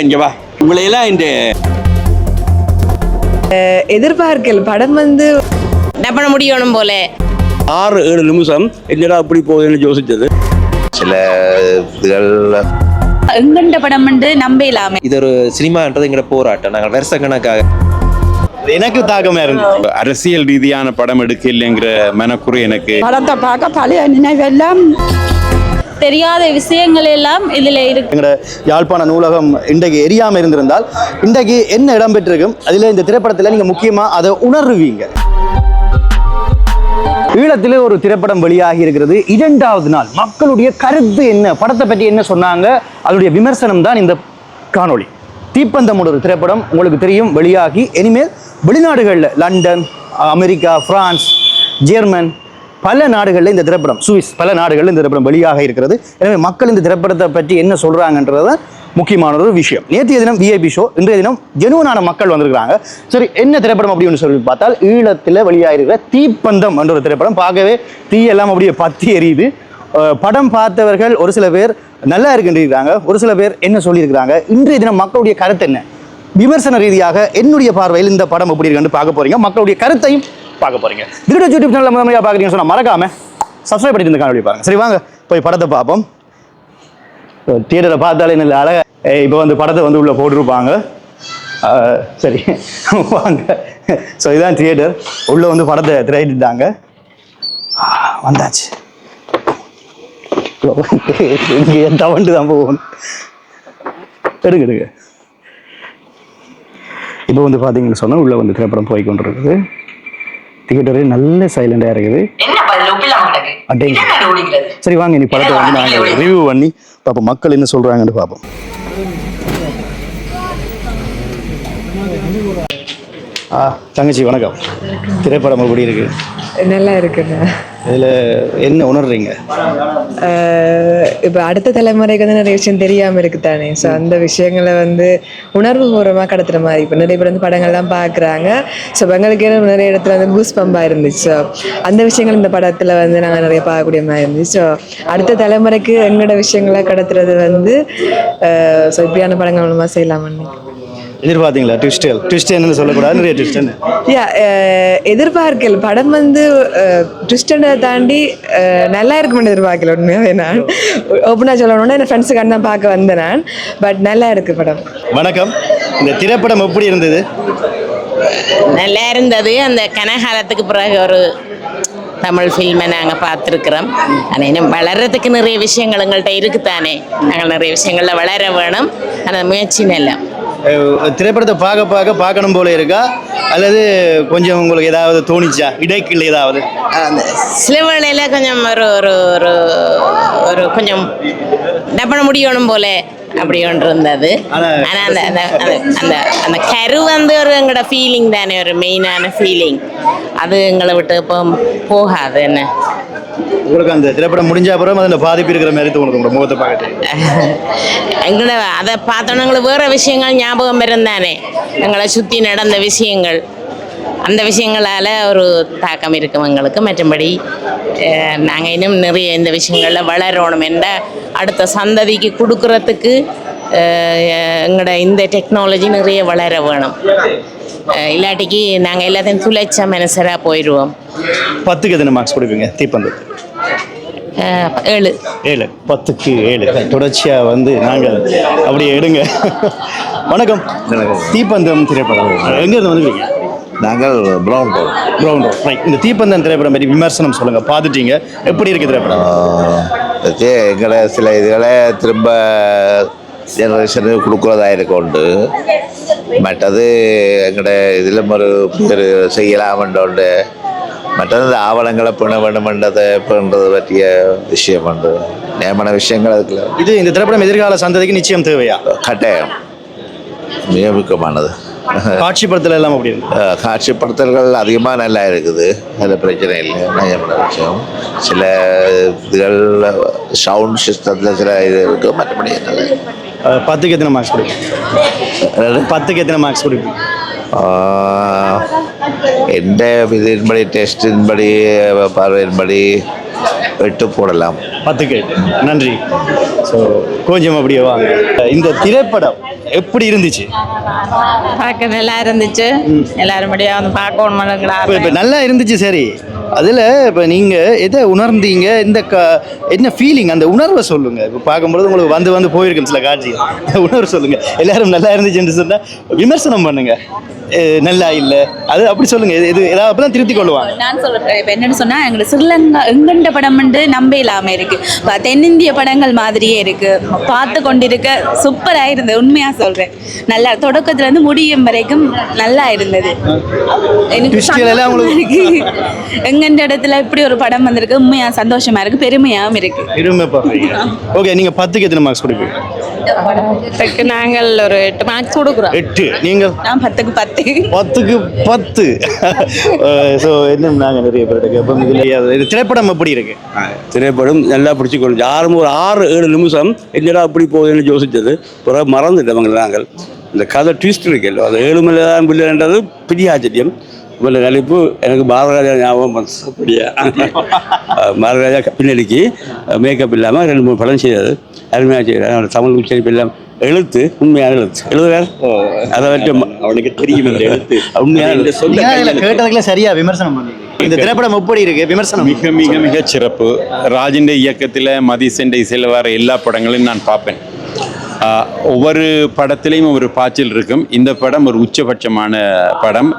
இங்க வா. உங்களையெல்லாம் இந்த எதிர்பார்க்கல் படம் வந்து என்ன பண்ண முடியணும் போல? ஆறு ஏழு நிமிஷம். என்னடா அப்படி போகுதுன்னு யோசிச்சது. சில இதுகள் எங்கண்ட படம் வந்து நம்பலாமே. இது ஒரு சினிமான்றது எங்களோட போராட்டம். நாங்கள் வருஷக்கணக்காக எனக்கு தாக்கமா இருந்தது அரசியல் ரீதியான படம் எடுக்க இல்லைங்கிற மனக்குறை எனக்கு. படத்தை பார்க்க பழைய நினைவெல்லாம் தெரியாத விஷயங்கள் எல்லாம் இதில் இருக்கு. எங்களோட யாழ்ப்பாண நூலகம் இன்றைக்கு எரியாமல் இருந்திருந்தால் இன்றைக்கு என்ன இடம் பெற்றிருக்கும்? அதில் இந்த திரைப்படத்தில் நீங்கள் முக்கியமாக அதை உணர்வீங்க. ஈழத்தில் ஒரு திரைப்படம் வெளியாகி இருக்கிறது. இரண்டாவது நாள் மக்களுடைய கருத்து என்ன? படத்தை பற்றி என்ன சொன்னாங்க? அதனுடைய விமர்சனம் தான் இந்த காணொளி. தீப்பந்தம் ஒரு திரைப்படம் உங்களுக்கு தெரியும் வெளியாகி இனிமேல் வெளிநாடுகளில் லண்டன் அமெரிக்கா பிரான்ஸ் ஜெர்மன் பல நாடுகளில் இந்த திரைப்படம் சுவிஸ் பல நாடுகளில் இந்த திரைப்படம் வெளியாக இருக்கிறது. எனவே மக்கள் இந்த திரைப்படத்தை பற்றி என்ன சொல்கிறாங்கன்றத முக்கியமான ஒரு விஷயம். நேற்றைய தினம் விஐபி ஷோ இன்றைய தினம் ஜெனுவனான மக்கள் வந்திருக்கிறாங்க. சரி என்ன திரைப்படம் அப்படின்னு சொல்லி பார்த்தால் ஈழத்தில் வெளியாகிருக்கிற தீப்பந்தம் என்ற ஒரு திரைப்படம். பார்க்கவே தீயெல்லாம் அப்படியே பத்தி எரியுது. படம் பார்த்தவர்கள் ஒரு சில பேர் நல்லா இருக்குன்றிருக்காங்க ஒரு சில பேர் என்ன சொல்லியிருக்கிறாங்க? இன்றைய தினம் மக்களுடைய கருத்து என்ன? விமர்சன ரீதியாக என்னுடைய பார்வையில் இந்த படம் எப்படி இருக்குன்னு பார்க்க போறீங்க. மக்களுடைய கருத்தையும் பார்க்க போறீங்க. திருட யூடியூப் சேனல் முதன்மையாக பார்க்குறீங்கன்னு சொன்னா மறக்காம சப்ஸ்கிரைப் பண்ணிட்டு இருந்த காணொலி பாருங்க. சரி வாங்க போய் படத்தை பார்ப்போம். தியேட்டரை பார்த்தாலே நல்ல அழகா இப்போ வந்து படத்தை வந்து உள்ள போட்டிருப்பாங்க. சரி வாங்க. ஸோ இதுதான் தியேட்டர் உள்ள வந்து படத்தை திரையிட்டாங்க வந்தாச்சு. இங்கே தவண்டு தான் போகணும் எடுங்க எடுங்க. இப்போ வந்து பார்த்தீங்கன்னு சொன்னால் உள்ளே வந்து திரைப்படம் போய் கொண்டு இருக்குது தியேட்டரே நல்ல சைலண்டாக இருக்குது. சரி வாங்க நீ படத்தை வந்து நாங்கள் ரிவ்யூ பண்ணி பார்ப்போம் மக்கள் என்ன சொல்கிறாங்கன்னு பார்ப்போம் ஆ தங்கச்சி வணக்கம். திரைப்படம் எப்படி இருக்கு. நல்லா இருக்குங்க. இதில் என்ன உணர்றீங்க? இப்போ அடுத்த தலைமுறைக்கு வந்து நிறைய விஷயம் தெரியாமல் இருக்கு தானே ஸோ அந்த விஷயங்களை வந்து உணர்வு பூர்வமாக கடத்துற மாதிரி. இப்போ நிறைய பேர் வந்து படங்கள்லாம் பார்க்குறாங்க ஸோ எங்களுக்கு நிறைய இடத்துல வந்து கூஸ் பம்பாக இருந்துச்சு. ஸோ அந்த விஷயங்கள் இந்த படத்தில் வந்து நாங்கள் நிறைய பார்க்கக்கூடிய மாதிரி இருந்துச்சு. ஸோ அடுத்த தலைமுறைக்கு எங்களோட விஷயங்களை கடத்துறது வந்து ஸோ இப்படியான படங்கள் மூலமாக செய்யலாம்னு எதிர்பார்த்தீங்களா? ட்விஸ்டல் ட்விஸ்ட் என்னன்னு சொல்லக்கூடாது நிறைய ட்விஸ்ட் என்ன? யா எதிர்பார்க்கல். படம் வந்து ட்விஸ்டனை தாண்டி அஹ், நல்லா இருக்கும்னு எதிர்பார்க்கல உண்மையாகவே நான். ஓப்பனாக சொல்லணும்னா என் ஃப்ரெண்ட்ஸுக்கான தான் பார்க்க வந்தேன் நான். பட் நல்லா இருக்கு படம். வணக்கம். இந்த திரைப்படம் எப்படி இருந்தது? நல்லா இருந்தது. அந்த கனகாலத்துக்கு பிறகு ஒரு தமிழ் ஃபில்மை நாங்கள் பார்த்துருக்குறோம். ஆனால் இன்னும் வளர்றதுக்கு நிறைய விஷயங்கள் எங்கள்கிட்ட இருக்குதானே. நாங்கள் நிறைய விஷயங்களில் வளர வேணும். அந்த முயற்சி நல்லா திரைப்படத்தை பார்க்க பார்க்க பார்க்கணும் போல இருக்கா? அல்லது கொஞ்சம் உங்களுக்கு ஏதாவது தோணிச்சா? இடைக்கில் ஏதாவது? சில வேளையில் கொஞ்சம் ஒரு ஒரு ஒரு ஒரு கொஞ்சம் பண்ண முடியணும் போல அப்படி ஒன்று இருந்தது. ஆனா, ஆனால் அந்த- அந்த அந்த கரு வந்து ஒரு எங்களோட ஃபீலிங் தானே ஒரு மெயினான ஃபீலிங் அது எங்களை விட்டு இப்போ போகாது என்ன? உங்களுக்கு அந்த திரைப்படம் முடிஞ்ச அப்புறம் அதில் பாதிப்பு இருக்கிற மாதிரி தோணுது உங்களோட முகத்தை பார்க்கட்டு எங்களை அதை பார்த்தோன்னா எங்களுக்கு வேறு விஷயங்கள் ஞாபகம் இருந்தானே. எங்களை சுற்றி நடந்த விஷயங்கள். அந்த விஷயங்களால் ஒரு தாக்கம் இருக்கும் எங்களுக்கு. மற்றபடி நாங்கள் இன்னும் நிறைய இந்த விஷயங்களில் வளரணும் என்ற அடுத்த சந்ததிக்கு கொடுக்கறதுக்கு எங்களோட இந்த டெக்னாலஜி நிறைய வளர வேணும். இல்லாட்டிக்கு நாங்கள் எல்லாத்தையும் துளைச்ச மனசராக போயிடுவோம் பத்துக்கு எத்தனை மார்க்ஸ் கொடுப்பீங்க? தீப்பந்தத்து அஹ் ஏழு. ஏழு. பத்துக்கு ஏழு. தொடர்ச்சியாக வந்து நாங்கள் அப்படியே எடுங்க. வணக்கம். தீப்பந்தம் திரைப்படம். எங்கேருந்து வந்துருக்கீங்க? நாங்கள் Brown Road Brown Road right இந்த தீப்பந்தம் திரைப்படம் பற்றி விமர்சனம் சொல்லுங்கள் பார்த்துட்டீங்க. எப்படி இருக்கு திரைப்படம்? எங்களை சில இதுகளை திரும்ப ஜெனரேஷனுக்கு கொடுக்குறதா இருக்கொண்டு மற்றது எங்கட இதில் ஒரு பேர் செய்யலாமன்றோண்டு மற்றது ஆவணங்களை பிண வேணுமென்றதை பின்றது பற்றிய விஷயம் உண்டு நியமன விஷயங்கள் அதுக்குள்ள. இது இந்த திரைப்படம் எதிர்கால சந்ததிக்கு நிச்சயம் தேவையா? கட்டாயம். மிக முக்கியமானது காட்சிப்படத்தில் எல்லாம் அப்படி காட்சிப்படுத்தல்கள் அதிகமாக நல்லா இருக்குது. அதில் பிரச்சனை இல்லை. நியாயமான விஷயம். சில இதுகள் சவுண்ட் சிஸ்டத்தில் சில இது இருக்குது மற்றபடி பத்துக்கு எத்தனை மார்க்ஸ் கொடுப்பீங்க? பத்துக்கு எத்தனை மார்க்ஸ் கொடுப்பீங்க? எந்த இதன்படி டெஸ்டின்படி பார்வையின்படி வெட்டு போடலாம் பத்துக்கு நன்றி ஸோ கொஞ்சம் அப்படியே வாங்க இந்த திரைப்படம் எப்படி இருந்துச்சு பார்க்க நல்லா இருந்துச்சு எல்லாரும் முடியா வந்து பார்க்கணும் இப்போ நல்லா இருந்துச்சு சரி அதில் இப்போ நீங்கள் எதை உணர்ந்தீங்க இந்த க என்ன ஃபீலிங் அந்த உணர்வை சொல்லுங்கள் இப்போ பார்க்கும்பொழுது உங்களுக்கு வந்து வந்து போயிருக்கும் சில காட்சிகள் உணர்வு சொல்லுங்கள் எல்லாரும் நல்லா இருந்துச்சுன்னு சொன்னால் விமர்சனம் பண்ணுங்கள் நல்லா இல்லை. அது அப்படி சொல்லுங்கள் இது இது ஏதாவது அப்போ தான் திருத்தி கொள்ளுவாங்க நான் சொல்றேன் இப்போ என்னன்னு சொன்னா எங்களுக்கு ஸ்ரீலங்கா எங்கண்ட படம் வந்து நம்ப இல்லாம இருக்கு. இப்ப தென்னிந்திய படங்கள் மாதிரியே இருக்கு. பார்த்து கொண்டிருக்க சூப்பரா இருந்தது. உண்மையா சொல்றேன். நல்லா தொடக்கத்துல இருந்து முடியும் வரைக்கும் நல்லா இருந்தது. எனக்கு எங்கண்ட இடத்துல இப்படி ஒரு படம் வந்திருக்கு? உண்மையா சந்தோஷமா இருக்கு. பெருமையாவும் இருக்கு. இருமை பார்க்குறீங்க ஓகே நீங்கள் பத்துக்கு எத்தனை மார்க்ஸ் கொடுப்பீங்க? நாங்கள் ஒரு எட்டு மார்க்ஸ் கொடுக்குறோம். எட்டு. நீங்கள்? நான் பத்துக்கு பத்து. பத்துக்கு பத்து. ஸோ என்ன நாங்கள் நிறைய பேர்கிட்ட கேட்போம்? இதில் இது திரைப்படம் எப்படி இருக்கு? திரைப்படம் நல்லா பிடிச்சி கொண்டு ஆரம்பம் ஒரு ஆறு ஏழு நிமிஷம் என்னடா அப்படி போகுதுன்னு யோசிச்சது. பிறகு மறந்துட்டவங்க நாங்கள். இந்த கதை ட்விஸ்ட் இருக்குல்ல அது ஏழுமலை தான் பிள்ளைன்றது பெரிய ஆச்சரியம். இவ்வளோ நடிப்பு எனக்கு பாரதராஜா ஞாபகம் அப்படியா? பாரதராஜா பின்னணிக்கு மேக்கப் இல்லாமல் ரெண்டு மூணு படம் செய்தது அருமையாக அவரோட தமிழ் உச்சரிப்பு எல்லாம் எழுத்து உண்மையான எழுத்து. எழுதுவார் அதை வச்சு அவனுக்கு தெரியும் இந்த எழுத்து. உண்மையான கேட்டதுக்குள்ள சரியா விமர்சனம் பண்ணீங்க இந்த திரைப்படம் எப்படி இருக்கு? விமர்சனம். மிக மிக மிக சிறப்பு. ராஜிண்ட இயக்கத்தில் மதிசென்ற இசையில் வர எல்லா படங்களையும் நான் பார்ப்பேன். ஒவ்வொரு படத்திலையும் ஒரு பாய்ச்சல் இருக்கும். இந்த படம் ஒரு உச்சபட்சமான படம்.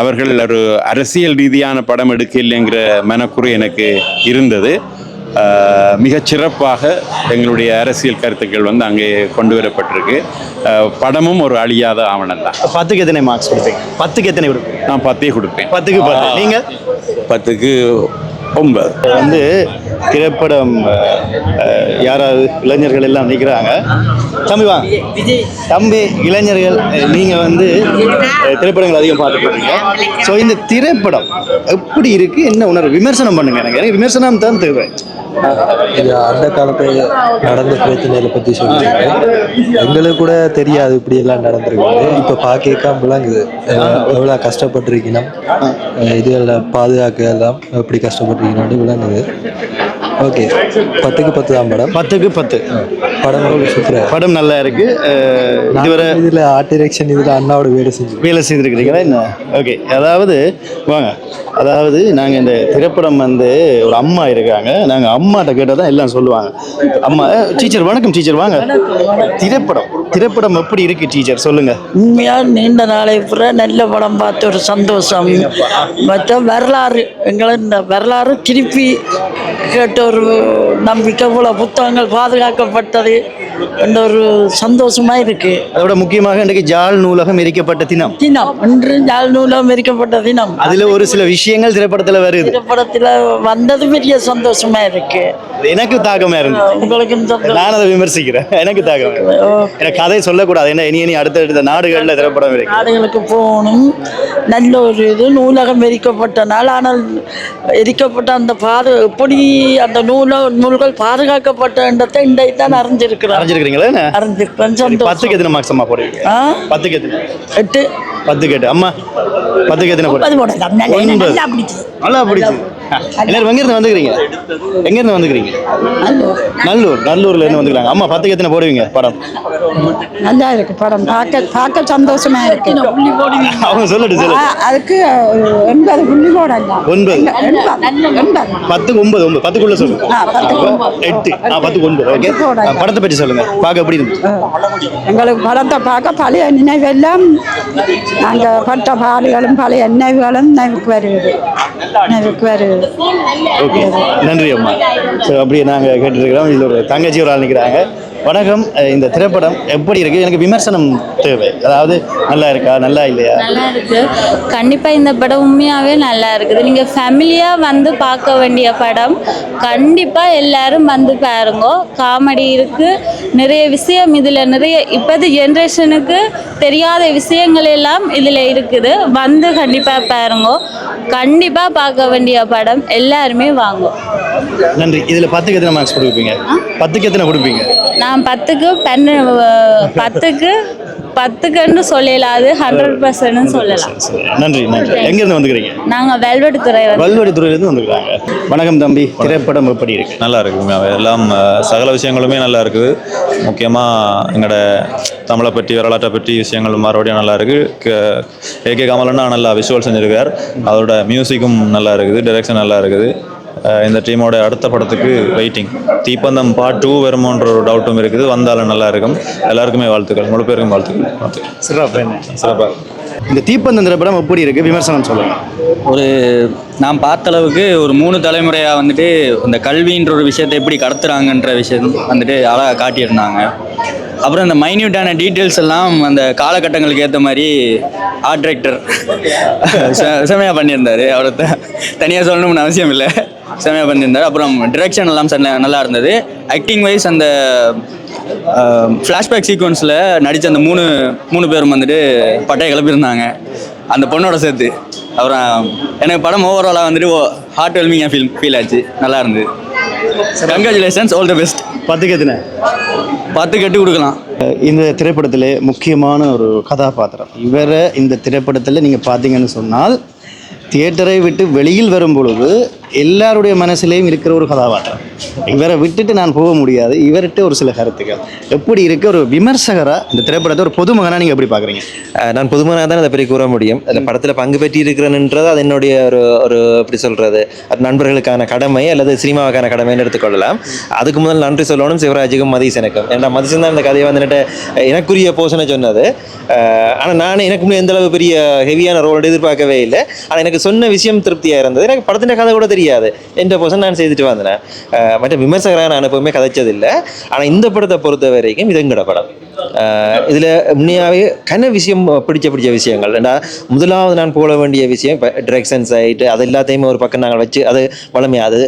அவர்கள் ஒரு அரசியல் ரீதியான படம் எடுக்கலைங்கிற மனக்குறை எனக்கு இருந்தது. மிகச் சிறப்பாக எங்களுடைய அரசியல் கருத்துக்கள் வந்து அங்கே கொண்டு வரப்பட்டிருக்கு. படமும் ஒரு அழியாத ஆவணம் தான். பத்துக்கு எத்தனை மார்க்ஸ் கொடுப்பீங்க? பத்துக்கு எத்தனை கொடுப்பீங்க? நான் பத்தே கொடுப்பேன். பத்துக்கு பத்து. நீங்க? பத்துக்கு ஒன்பது வந்து திரைப்படம் யாராவது இளைஞர்கள் எல்லாம் நிற்கிறாங்க தம்பி வாங்க தம்பி இளைஞர்கள் நீங்கள் வந்து திரைப்படங்கள் அதிகம் பார்த்துருக்கீங்க ஸோ இந்த திரைப்படம் எப்படி இருக்குது என்ன உணர்வு? விமர்சனம் பண்ணுங்க எனக்கு. எனக்கு விமர்சனம் தான் தேவை. இது அந்த காலத்துல நடந்த பிரச்சனைகளை பற்றி சொல்லியிருக்கேன். எங்களுக்கு கூட தெரியாது இப்படி எல்லாம் நடந்திருக்கு இப்போ பார்க்க விளங்குது. எவ்வளோ கஷ்டப்பட்டிருக்கணும். இதுகளில் பாதுகாக்க எல்லாம் எப்படி கஷ்டப்பட்டிருக்கணும்னு விளங்குது. ஓகே. பத்துக்கு பத்து தான் படம். பத்துக்கு பத்து. படம் சூப்பராக படம் நல்லா இருக்கு. இதுவரை இதில் ஆர்ட் டிரெக்ஷன் இதில் அண்ணாவோட வேலை செஞ்சு வேலை செய்திருக்கிறீங்களா? என்ன? ஓகே. அதாவது வாங்க. அதாவது நாங்கள் இந்த திரைப்படம் வந்து ஒரு அம்மா இருக்காங்க. நாங்கள் அம்மாட்ட கேட்டால் தான் எல்லாம் சொல்லுவாங்க. அம்மா டீச்சர் வணக்கம் டீச்சர் வாங்க. திரைப்படம். திரைப்படம் எப்படி இருக்கு டீச்சர் சொல்லுங்க. உண்மையா நீண்ட நாளை புற நல்ல படம் பார்த்து ஒரு சந்தோஷம். மற்ற வரலாறு எங்களை இந்த வரலாறு திருப்பி கேட்ட ஒரு நம்பிக்கை போல புத்தகங்கள் பாதுகாக்கப்பட்டது என்ற ஒரு சந்தோஷமா இருக்கு. அதோட முக்கியமாக இன்றைக்கு ஜாழ் நூலகம் எரிக்கப்பட்ட தினம். தினம். இன்று யாழ் நூலம் எரிக்கப்பட்ட தினம். அதுல ஒரு சில விஷயங்கள் திரைப்படத்துல வருது. திரைப்படத்தில் வந்தது பெரிய சந்தோஷமா இருக்கு. எனக்கு தாக்கமா இருந்து. உங்களுக்கு சந்தோஷம். நான் அதை விமர்சிக்கிறேன். எனக்கு இருக்கு. எனக்கு கதை சொல்லக்கூடாது. என்ன இனி இனி அடுத்தடுத்த நாடுகள்ல திரைப்படம் இருக்கு. நாடுகளுக்கு போகணும். நல்ல ஒரு இது. நூலகம் எரிக்கப்பட்ட நாள். ஆனால் எரிக்கப்பட்ட அந்த பாது எப்படி அந்த நூல நூல்கள் பாதுகாக்கப்பட்ட இடத்தை இன்றைக்கு தான் அறிஞ்சிருக்கிறோம் அறிஞ்சிருக்கிறீங்களா? அறிஞ்சிருக்கிறேன் சரி, சந்தோஷம். பத்துக்கு எத்தனை மார்க்ஸ் அம்மா போடுவீங்க ஆ? பத்துக்கு எத்தனை? எட்டு. பத்துக்கு எட்டு. அம்மா பத்துக்கு எத்தனை போடு? ஒன்பது. நல்ல- பிடிச்சது எல்லாரும் எங்க இருந்து வந்துக்கிறீங்க? எங்க இருந்து வந்துக்கிறீங்க? நல்லூர். நல்லூர்ல இருந்து வந்துக்கிறாங்க அம்மா பத்துக்கு எத்தனை போடுவீங்க படம்? நல்லா இருக்கு படம். பார்க்க பார்க்க சந்தோஷமா இருக்கு. அவங்க சொல்லட்டு சொல்லு அதுக்கு ஒரு எண்பது புள்ளி போடலாம். ஒன்பது. பத்துக்கு ஒன்பது ஒன்பது. பத்துக்குள்ள சொல்லுங்க ஆ, பத்துக்கு ஒன்பது. எட்டு. ஆ பத்துக்கு ஒன்பது. ஓகே படத்தை பற்றி சொல்லுங்க. பார்க்க எப்படி இருந்துச்சு எங்களுக்கு படத்தை பார்க்க பழைய நினைவெல்லாம் நாங்கள் பட்ட பாடுகளும் பழைய நினைவுகளும் நினைவுக்கு வருவது நினைவுக்கு வருவது ஓகே நன்றி அம்மா ஸோ அப்படியே நாங்கள் கேட்டுருக்கிறோம் இதில் ஒரு தங்கச்சி ஒரு ஆள் நிற்கிறாங்க வணக்கம். இந்த திரைப்படம் எப்படி இருக்கு? எனக்கு விமர்சனம் தேவை. அதாவது நல்லா இருக்கா? நல்லா இல்லையா? நல்லா இருக்கு. கண்டிப்பா இந்த படம் உண்மையாவே நல்லா இருக்குது. நீங்க ஃபேமிலியா வந்து பார்க்க வேண்டிய படம். கண்டிப்பா எல்லாரும் வந்து பாருங்க. காமெடி இருக்கு. நிறைய விஷயம் இதுல நிறைய இப்போது ஜென்ரேஷனுக்கு தெரியாத விஷயங்கள் எல்லாம் இதுல இருக்குது. வந்து கண்டிப்பா பாருங்க. கண்டிப்பா பார்க்க வேண்டிய படம். எல்லாருமே வாங்கும் நன்றி. இதில் பத்துக்கு எத்தனை மார்க்ஸ் கொடுப்பீங்க? பத்துக்கு எத்தனை கொடுப்பீங்க? நான் பத்துக்கு பன்னெண்டு பத்துக்கு பத்துக்குன்னு சொல்லலாது ஹண்ட்ரட் பர்சன்ட்னு சொல்லலாம். நன்றி நன்றி. எங்கேருந்து வந்துக்கிறீங்க? நாங்கள் வெல்வெட்டு துறை வந்து வல்வடித்துறையிலேருந்து வந்துருக்காங்க வணக்கம் தம்பி. திரைப்படம் எப்படி இருக்கு? நல்லா இருக்குங்க எல்லாம் சகல விஷயங்களுமே நல்லா இருக்குது. முக்கியமாக எங்களோட தமிழை பற்றி வரலாற்றை பற்றி விஷயங்கள் மறுபடியும் நல்லா இருக்கு. ஏகே கமலன்னா நல்லா விஷுவல் செஞ்சிருக்கார். அதோட மியூசிக்கும் நல்லா இருக்குது. டைரக்ஷன் நல்லா இருக்குது. இந்த டீமோட அடுத்த படத்துக்கு வெயிட்டிங் தீப்பந்தம் பார்ட் டூ வருமோன்ற ஒரு டவுட்டும் இருக்குது. வந்தாலும் நல்லா இருக்கும் எல்லாருக்குமே வாழ்த்துக்கள். முழு பேருக்கும் வாழ்த்துக்கள். வாழ்த்துக்கள் சிறப்பு. என்ன சிறப்பாக இந்த தீப்பந்தம் திரைப்படம் எப்படி இருக்கு? விமர்சனம் சொல்லுங்க. ஒரு நான் பார்த்த அளவுக்கு ஒரு மூணு தலைமுறையாக வந்துட்டு இந்த கல்வின்ற ஒரு விஷயத்தை எப்படி கடத்துறாங்கன்ற விஷயம் வந்துட்டு அழகாக காட்டியிருந்தாங்க. அப்புறம் இந்த மைன்யூட்டான டீட்டெயில்ஸ் எல்லாம் அந்த காலகட்டங்களுக்கு ஏற்ற மாதிரி ஆர்ட் டிரெக்டர் செமையாக பண்ணியிருந்தார். அவரை தனியாக சொல்லணும்னு அவசியம் இல்லை. செமையாக பண்ணியிருந்தார். அப்புறம் டிரெக்ஷன் எல்லாம் நல்லா இருந்தது. ஆக்டிங் வைஸ் அந்த ஃப்ளாஷ்பேக் சீக்வன்ஸில் நடித்த அந்த மூணு மூணு பேரும் வந்துட்டு பட்டையை கிளப்பியிருந்தாங்க. அந்த பொண்ணோட சேர்த்து. அப்புறம் எனக்கு படம் ஓவராலாக வந்துட்டு ஹார்ட் வெல்மிங்காக ஃபீல் ஃபீல் ஆச்சு. நல்லா இருந்தது. கங்க்ராச்சுலேஷன்ஸ் ஆல் த பெஸ்ட் பத்துக்கு எத்தனை பத்து கட்டு கொடுக்கலாம். இந்த திரைப்படத்தில் முக்கியமான ஒரு கதாபாத்திரம். இவரை இந்த திரைப்படத்தில் நீங்கள் பார்த்தீங்கன்னு சொன்னால் தியேட்டரை விட்டு வெளியில் வரும் பொழுது எல்லாருடைய மனசுலேயும் இருக்கிற ஒரு கதாபாத்திரம். இவரை விட்டுட்டு நான் போக முடியாது. இவர்கிட்ட ஒரு சில கருத்துக்கள். எப்படி இருக்க? ஒரு விமர்சகராக இந்த திரைப்படத்தை ஒரு பொதுமகனாக நீங்கள் எப்படி பார்க்குறீங்க? நான் பொதுமனாக தான் அதை பற்றி கூற முடியும். அதில் படத்தில் பங்கு பெற்றி இருக்கிறேன்ன்றது அது என்னுடைய ஒரு ஒரு எப்படி சொல்கிறது அது நண்பர்களுக்கான கடமை அல்லது சினிமாவுக்கான கடமைன்னு எடுத்துக்கொள்ளலாம். அதுக்கு முதல் நன்றி சொல்லணும் சிவராஜுக்கும் மதீசனுக்கும். ஏன்னா மதீசன் தான் இந்த கதையை வந்துட்டு எனக்குரிய போஷனை சொன்னது. ஆனால் நான் எனக்கு எந்த அளவு பெரிய ஹெவியான ரோல் எதிர்பார்க்கவே இல்லை. ஆனால் எனக்கு சொன்ன விஷயம் திருப்தியாக இருந்தது. எனக்கு படத்தின் கதை கூட தெரியாது. என்ற பர்சன் நான் செய்துட்டு வந்தேன். மற்ற விமர்சகராக நான் எப்பவுமே கதைச்சதில்லை. ஆனால் இந்த படத்தை பொறுத்த வரைக்கும் இது எங்கட படம். இதில் உண்மையாகவே கன விஷயம் பிடிச்ச பிடிச்ச விஷயங்கள். ஏன்னா முதலாவது நான் போட வேண்டிய விஷயம் இப்போ டிரெக்ஷன்ஸ் ஆகிட்டு அது எல்லாத்தையுமே ஒரு பக்கம் நாங்கள் வச்சு அது வளமையாக அது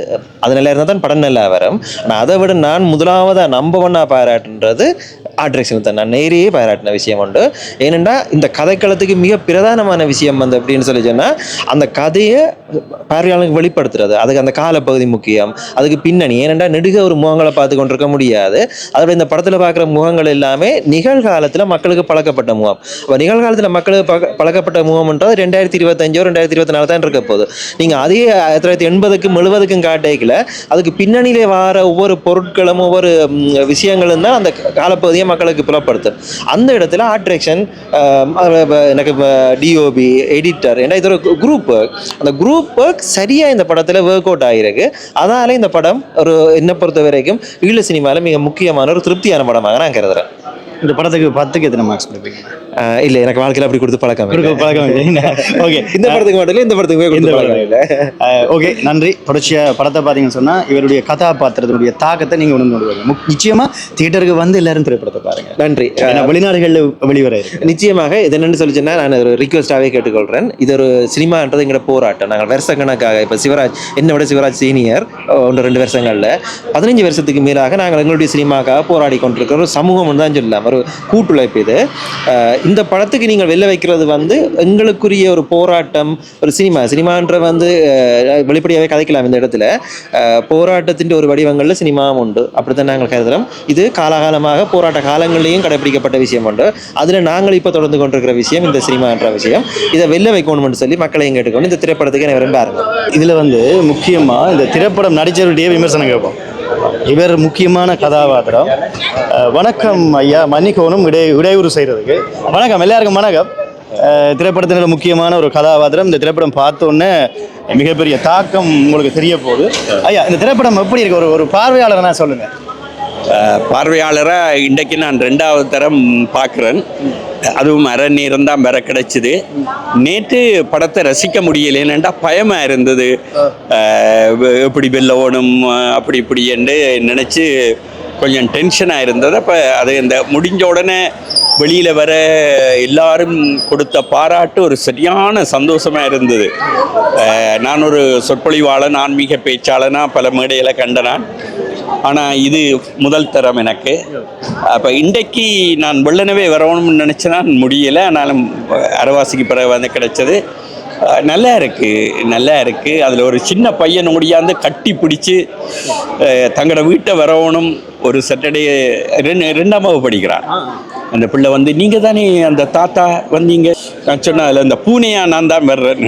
அது நல்லா இருந்தால் தான் படம் நல்லா வரும். ஆனால் அதை விட நான் முதலாவதாக நம்ப ஒன்றா பாராட்டுன்றது ஆர்ட் டிரெக்ஷன் தான். நான் நேரையே பாராட்டின விஷயம் உண்டு. ஏனென்றால் இந்த கதைக்களத்துக்கு மிக பிரதானமான விஷயம் வந்து அப்படின்னு சொல்லி சொன்னால் அந்த கதையை பார்வையாளர்களுக்கு வெளிப்படுத்துறது. அதுக்கு அந்த காலப்பகுதி முக்கியம். அதுக்கு பின்னணி. ஏனென்றா நெடுக ஒரு முகங்களை பார்த்து கொண்டிருக்க முடியாது. அதோட இந்த படத்தில் பார்க்குற முகங்கள் எல்லாமே நிகழ்காலத்தில் மக்களுக்கு பழக்கப்பட்ட முகாம். அப்போ நிகழ்காலத்தில் மக்களுக்கு பழக்க- பழக்கப்பட்ட முகாம்ன்றது ரெண்டாயிரத்தி இருபத்தஞ்சோ ரெண்டாயிரத்தி இருபத்தி நாலு தான் இருக்க போகுது. நீங்கள் அதே ஆயிரத்தி தொள்ளாயிரத்தி எண்பதுக்கும் எழுபதுக்கும் காட்டேக்கில் அதுக்கு பின்னணியிலே வர ஒவ்வொரு பொருட்களும் ஒவ்வொரு விஷயங்களும் தான் அந்த காலப்பகுதியை மக்களுக்கு புலப்படுத்தும். அந்த இடத்துல ஆட்ரேக்ஷன் எனக்கு டிஓபி எடிட்டர் ஏன்னா இது ஒரு குரூப் அந்த குரூப் ஒர்க் சரியாக இந்த படத்தில் ஒர்க் அவுட் ஆகிருக்கு அதனால் இந்த படம் ஒரு என்னை பொறுத்த வரைக்கும் ஈழ சினிமாவில் மிக முக்கியமான ஒரு திருப்தியான படமாக நான் கருதுகிறேன் இந்த படத்துக்கு பத்துக்கு எத்தனை மார்க்ஸ் கொடுப்பீங்க? இல்லை எனக்கு வாழ்க்கையில் அப்படி கொடுத்து பழக்கம். பழக்கம் ஓகே இந்த படத்துக்கு மட்டும் இல்லை இந்த படத்துக்கு போய் இந்த கொடுத்து பழக்கம் இல்லை. ஓகே நன்றி. தொடர்ச்சியாக படத்தை பார்த்தீங்கன்னு சொன்னால் இவருடைய கதாபாத்திரத்தினுடைய தாக்கத்தை நீங்கள் உணர்ந்து முக் நிச்சயமாக தியேட்டருக்கு வந்து எல்லாரும் திரைப்படத்தை பாருங்க. நன்றி. வெளிநாடுகளில் வெளிவர நிச்சயமாக இது என்னன்னு சொல்லி சொன்னா நான் ஒரு ரிக்வஸ்டாகவே கேட்டுக்கொள்கிறேன் இது ஒரு சினிமான்றது எங்களோட போராட்டம். நாங்கள் வருஷக்கணக்காக இப்போ சிவராஜ் என்னை விட சிவராஜ் சீனியர் ஒன்று ரெண்டு வருஷங்களில். பதினஞ்சு வருஷத்துக்கு மேலாக நாங்கள் எங்களுடைய சினிமாக்காக போராடி கொண்டிருக்கிற ஒரு சமூகம் தான் சொல்லலாம். ஒரு கூட்டுழைப்பு இது. இந்த படத்துக்கு நீங்கள் வெளில வைக்கிறது வந்து எங்களுக்குரிய ஒரு போராட்டம் ஒரு சினிமா. சினிமான்ற வந்து வெளிப்படையாகவே கதைக்கலாம் இந்த இடத்துல. போராட்டத்தின் ஒரு வடிவங்களில் சினிமாவும் உண்டு. அப்படித்தான் நாங்கள் கருதுகிறோம் இது காலகாலமாக போராட்ட காலங்களிலேயும் கடைபிடிக்கப்பட்ட விஷயம் உண்டு. அதில் நாங்கள் இப்போ தொடர்ந்து கொண்டிருக்கிற விஷயம் இந்த சினிமான்ற விஷயம். இதை வெளில வைக்கணும்னு சொல்லி மக்களையும் கேட்டுக்கொண்டு இந்த திரைப்படத்துக்கு என்ன பாருங்க இதில் வந்து முக்கியமாக இந்த திரைப்படம் நடிச்சவருடைய விமர்சனம் கேட்போம். இவர் முக்கியமான கதாபாத்திரம். வணக்கம் ஐயா. மன்னிக்கோணும் இடை இடையூறு செய்கிறதுக்கு வணக்கம் எல்லாருக்கும் வணக்கம். அஹ், திரைப்படத்தினோட முக்கியமான ஒரு கதாபாத்திரம். இந்த திரைப்படம் பார்த்தோன்னே மிகப்பெரிய தாக்கம் உங்களுக்கு தெரிய போகுது. ஐயா இந்த திரைப்படம் எப்படி இருக்கு? ஒரு ஒரு பார்வையாளர் நான் சொல்லுங்கள் பார்வையாளராக இன்றைக்கு நான் ரெண்டாவது தரம் பார்க்குறேன். அதுவும் அரை நேரம் தான் பெற கிடைச்சிது. நேற்று படத்தை ரசிக்க முடியல. ஏனெண்டா பயமாக இருந்தது. எப்படி வெளில ஓடும் அப்படி இப்படி என்று நினச்சி கொஞ்சம் டென்ஷனாக இருந்தது. அப்போ அது இந்த முடிஞ்ச உடனே வெளியில் வர எல்லாரும் கொடுத்த பாராட்டு ஒரு சரியான சந்தோஷமாக இருந்தது. நான் ஒரு சொற்பொழிவாளன் ஆன்மீக பேச்சாளனாக பல மேடைகளை கண்ட நான். ஆனால் இது முதல் தரம் எனக்கு. அப்போ இன்றைக்கு நான் வெள்ளனவே வரணும்னு நினச்சேன்னா முடியலை. ஆனாலும் அரவாசிக்கு பிறகு வந்து கிடைச்சது. நல்லா இருக்குது நல்லா இருக்குது அதில் ஒரு சின்ன பையன் முடியாந்து கட்டி பிடிச்சி தங்களோட வீட்டை வரவணும். ஒரு சாட்டர்டே ரெண்டு ரெண்டாம் வகுப்பு படிக்கிறான். அந்த பிள்ளை வந்து நீங்கள் தானே அந்த தாத்தா வந்தீங்க? நான் சொன்னேன் அதில் அந்த பூனையாக நான் தான் வர்றேன்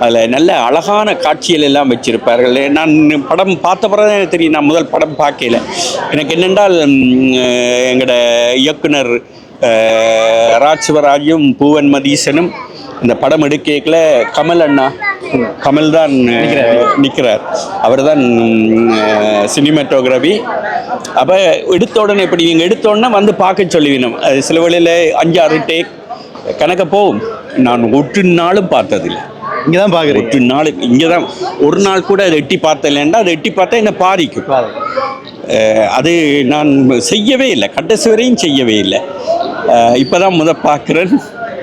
அதில் நல்ல அழகான காட்சிகள் எல்லாம் வச்சிருப்பார்கள். நான் படம் பார்த்த பிறகு எனக்கு தெரியும் நான் முதல் படம் பார்க்கல. எனக்கு என்னென்றால் எங்களோட இயக்குனர் அஹ், ராஜ் சிவராஜும் பூவன் மதீசனும் இந்த படம் எடுக்கல. கமல் அண்ணா கமல் தான் நிற்கிறார் அவர் தான் சினிமாட்டோகிராஃபி அப்போ எடுத்த உடனே இப்படி நீங்கள் எடுத்த உடனே வந்து பார்க்க சொல்லுவீனம் அது சில வேளையில் அஞ்சாறு டேக் கணக்க போகும். நான் ஒட்டு நாளும் பார்த்ததில்லை. இங்கே தான் பார்க்குறீங்க ஒட்டு நாள் இங்கே தான் ஒரு நாள் கூட அதை எட்டி பார்த்தலைன்னா அதை எட்டி பார்த்தா என்ன பாதிக்கும். அது நான் செய்யவே இல்லை. கடைசி வரையும் செய்யவே இல்லை. இப்போ தான் முத பார்க்குறேன்.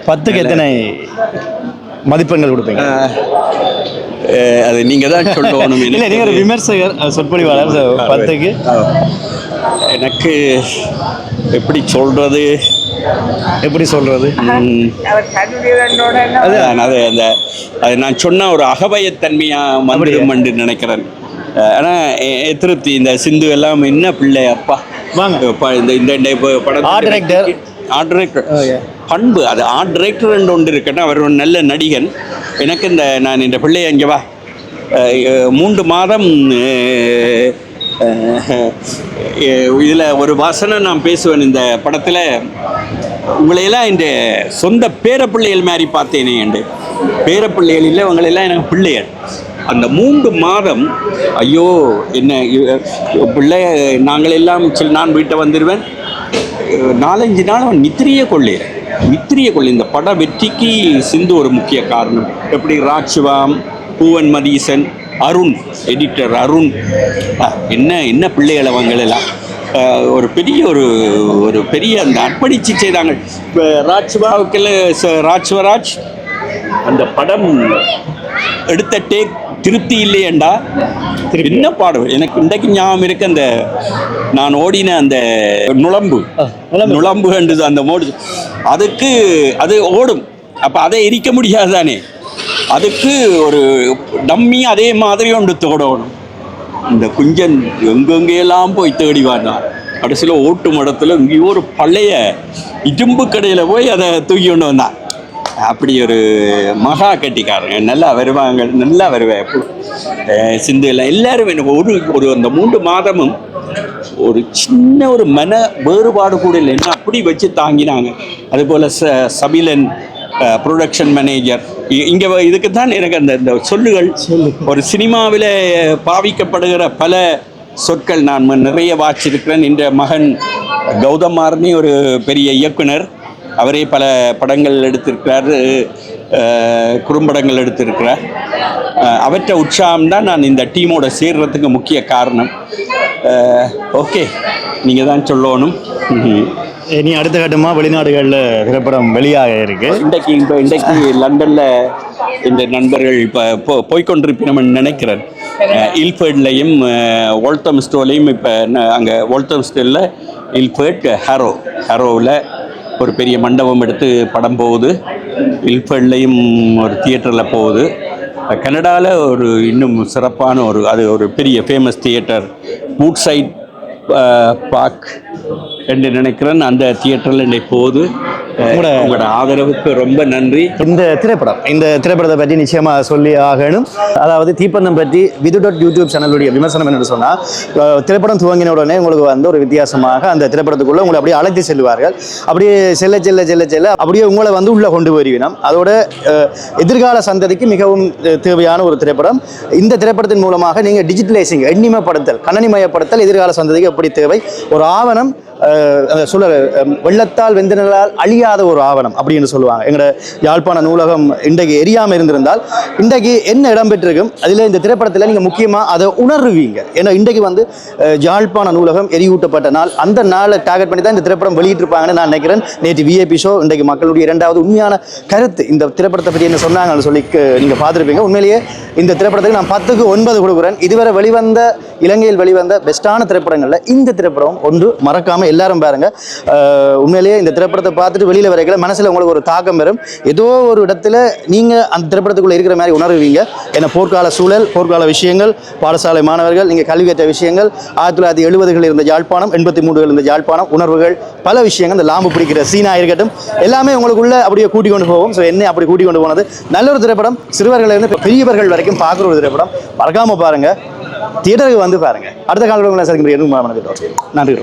பத்துக்கு எத்தனை மதிப்பெண்கள் கொடுப்பீங்க? அது நீங்கள் தான் சொல்லணும். இல்லை நீங்கள் ஒரு விமர்சகர் சொற்பொழிவாளர். பத்துக்கு. எனக்கு எப்படி சொல்றது? எப்படி சொல்றது? அதான் அது அந்த அது நான் சொன்ன ஒரு அகபயத்தன்மையா வந்துடும் என்று நினைக்கிறேன். அஹ் ஆனா எ- எ- திருப்தி இந்த சிந்து எல்லாம் என்ன பிள்ளை அப்பா? இந்த இந்த இப்ப படம். ஆர்ட் டிரெக்டர் பண்பு அது ஆர்ட் டிரெக்டர் என்று ஒன்று இருக்குன்னா அவர் ஒரு நல்ல நடிகன். எனக்கு இந்த நான் இந்த பிள்ளையை இங்கே வா. மூன்று மாதம் இதில் ஒரு வாசனை நான் பேசுவேன் இந்த படத்தில். உங்களையெல்லாம் இந்த சொந்த பேரப்பிள்ளைகள் மாதிரி பார்த்தேனே என்று. பேரப்பிள்ளைகள் இல்லை உங்களையெல்லாம் எனக்கு பிள்ளைகள். அந்த மூன்று மாதம் ஐயோ என்ன பிள்ளை நாங்கள் எல்லாம் சில நான் வீட்டை வந்துடுவேன் நாலஞ்சு நாள் அவன் நித்திரியே கொள்ளைய நித்திரியை கொள்ளை இந்த பட வெற்றிக்கு சிந்து ஒரு முக்கிய காரணம். எப்படி ராஜ்வாம் பூவன் மதீசன் அருண் எடிட்டர் அருண். என்ன என்ன பிள்ளைகள் அவங்களெல்லாம்? அஹ், ஒரு பெரிய ஒரு ஒரு பெரிய அந்த அர்ப்பணிச்சு செய்தாங்க இப்போ ராஜ்வாவுக்கெல்லாம் ராஜ்வராஜ் அந்த படம் எடுத்த டேக் திருப்தி இல்லையேண்டா? என்ன பாடம் எனக்கு இன்றைக்கு ஞாபகம் இருக்கு அந்த நான் ஓடின அந்த நுழம்பு. நுழம்பு. அந்த மோடு அதுக்கு அது ஓடும். அப்போ அதை எரிக்க முடியாது தானே? அதுக்கு ஒரு டம்மி அதே மாதிரி ஒன்று தேடணும். இந்த குஞ்சன் எங்கெங்கெல்லாம் போய் தேடி வாடினான் கடைசியில் ஓட்டு மடத்தில் இங்கேயோ ஒரு பழைய இரும்பு கடையில் போய் அதை தூக்கி கொண்டு வந்தான். அப்படி ஒரு மகா கட்டிக்காரங்க. நல்லா வருவாங்க நல்லா வருவேன் எப்போ சிந்து எல்லாம் எல்லாரும் எனக்கு ஒரு ஒரு அந்த மூன்று மாதமும் ஒரு சின்ன ஒரு மன வேறுபாடு கூட இல்லை. என்ன அப்படி வச்சு தாங்கினாங்க. அதுபோல் ச சபிலன் ப்ரொடக்ஷன் மேனேஜர் இங்கே இதுக்கு தான் எனக்கு அந்த இந்த சொல்லுகள். ஒரு சினிமாவில் பாவிக்கப்படுகிற பல சொற்கள் நான் நிறைய வாச்சிருக்கிறேன் இந்த மகன் கௌதம் மார்னி ஒரு பெரிய இயக்குனர். அவரே பல படங்கள் எடுத்திருக்கிறார் குறும்படங்கள் எடுத்திருக்கிறார். அவற்றை உற்சாகம் தான் நான் இந்த டீமோட சேர்றதுக்கு முக்கிய காரணம். ஓகே நீங்கள் தான் சொல்லணும். இனி அடுத்த கட்டமா வெளிநாடுகளில் திரைப்படம் வெளியாக இருக்கு. இன்றைக்கு இப்போ இன்றைக்கு லண்டனில் இந்த நண்பர்கள் இப்போ போய்கொண்டிருப்பினோம்னு நினைக்கிறேன். இல்ஃபர்ட்லையும் ஓல்டம் ஸ்டோலையும் இப்போ அங்கே ஓல்டம் ஸ்டோலில் இல்ஃபர்ட் ஹேரோ ஹேரோவில் ஒரு பெரிய மண்டபம் எடுத்து படம் போகுது. இல்ஃபெல்லையும் ஒரு தியேட்டரில் போகுது. கனடாவில் ஒரு இன்னும் சிறப்பான ஒரு அது ஒரு பெரிய famous theatre boot side park என்று நினைக்கிறேன். அந்த தியேட்டரில் இன்னைக்கு போகுது. உங்களோட- ஆதரவுக்கு ரொம்ப நன்றி. இந்த திரைப்படம் இந்த திரைப்படத்தை பற்றி நிச்சயமா சொல்லி ஆகணும். அதாவது தீப்பந்தம் பற்றி விது டாட் யூடியூப் சேனலுடைய விமர்சனம் என்று சொன்னால் திரைப்படம் துவங்கின உடனே உங்களுக்கு வந்து ஒரு வித்தியாசமாக அந்த திரைப்படத்துக்குள்ள உங்களை அப்படியே அழைத்து செல்வார்கள். அப்படியே செல்ல செல்ல செல்ல செல்ல அப்படியே உங்களை வந்து உள்ள கொண்டு வருவினம் அதோட எதிர்கால சந்ததிக்கு மிகவும் தேவையான ஒரு திரைப்படம். இந்த திரைப்படத்தின் மூலமாக நீங்கள் டிஜிட்டலைசிங் எண்ணிமப்படுத்தல் கணனிமயப்படுத்தல் எதிர்கால சந்ததிக்கு எப்படி தேவை? ஒரு ஆவணம் சொல்ல வெள்ளத்தால் வெந்தினால் அழியாத ஒரு ஆவணம் அப்படின்னு சொல்லுவாங்க. எங்களோட யாழ்ப்பாண நூலகம் இன்றைக்கு எரியாமல் இருந்திருந்தால் இன்றைக்கு என்ன இடம்பெற்றிருக்கும் அதில் இந்த திரைப்படத்தில் நீங்கள் முக்கியமாக அதை உணர்வீங்க. ஏன்னா இன்றைக்கு வந்து யாழ்ப்பாண நூலகம் எரியூட்டப்பட்ட நாள். அந்த நாளை டார்கெட் பண்ணி தான் இந்த திரைப்படம் வெளியிட்டிருப்பாங்கன்னு நான் நினைக்கிறேன். நேற்று விஐபி ஷோ இன்றைக்கு மக்களுடைய இரண்டாவது உண்மையான கருத்து. இந்த திரைப்படத்தை பற்றி என்ன சொன்னாங்கன்னு சொல்லி நீங்கள் பார்த்துருப்பீங்க. உண்மையிலேயே இந்த திரைப்படத்துக்கு நான் பத்துக்கு ஒன்பது கொடுக்குறேன். இதுவரை வெளிவந்த இலங்கையில் வெளிவந்த பெஸ்ட்டான திரைப்படங்களில் இந்த திரைப்படம் ஒன்று மறக்காமல் எல்லாரும் பாருங்க. உண்மையிலேயே இந்த திரைப்படத்தை பார்த்துட்டு வெளியில் வரைக்கல மனசில் உங்களுக்கு ஒரு தாக்கம் வரும். ஏதோ ஒரு இடத்துல நீங்கள் அந்த திரைப்படத்துக்குள்ளே இருக்கிற மாதிரி உணர்வீங்க. ஏன்னா போர்க்கால சூழல் போர்க்கால விஷயங்கள் பாடசாலை மாணவர்கள் நீங்கள் கல்வி கற்ற விஷயங்கள் ஆயிரத்தி தொள்ளாயிரத்தி எழுபதுகளில் இருந்த யாழ்ப்பாணம் எண்பத்தி மூணுகள் இருந்த யாழ்ப்பாணம் உணர்வுகள் பல விஷயங்கள் இந்த லாம்பு பிடிக்கிற சீனா இருக்கட்டும் எல்லாமே உங்களுக்குள்ள அப்படியே கூட்டி கொண்டு போவோம் ஸோ என்ன அப்படி கூட்டி கொண்டு போனது? நல்ல ஒரு திரைப்படம். சிறுவர்களிலிருந்து பெரியவர்கள் வரைக்கும் பார்க்குற ஒரு திரைப்படம். மறக்காம பாருங்க. தியேட்டருக்கு வந்து பாருங்க. அடுத்த காலத்தில் உங்களை சந்திக்கிறேன் நன்றி.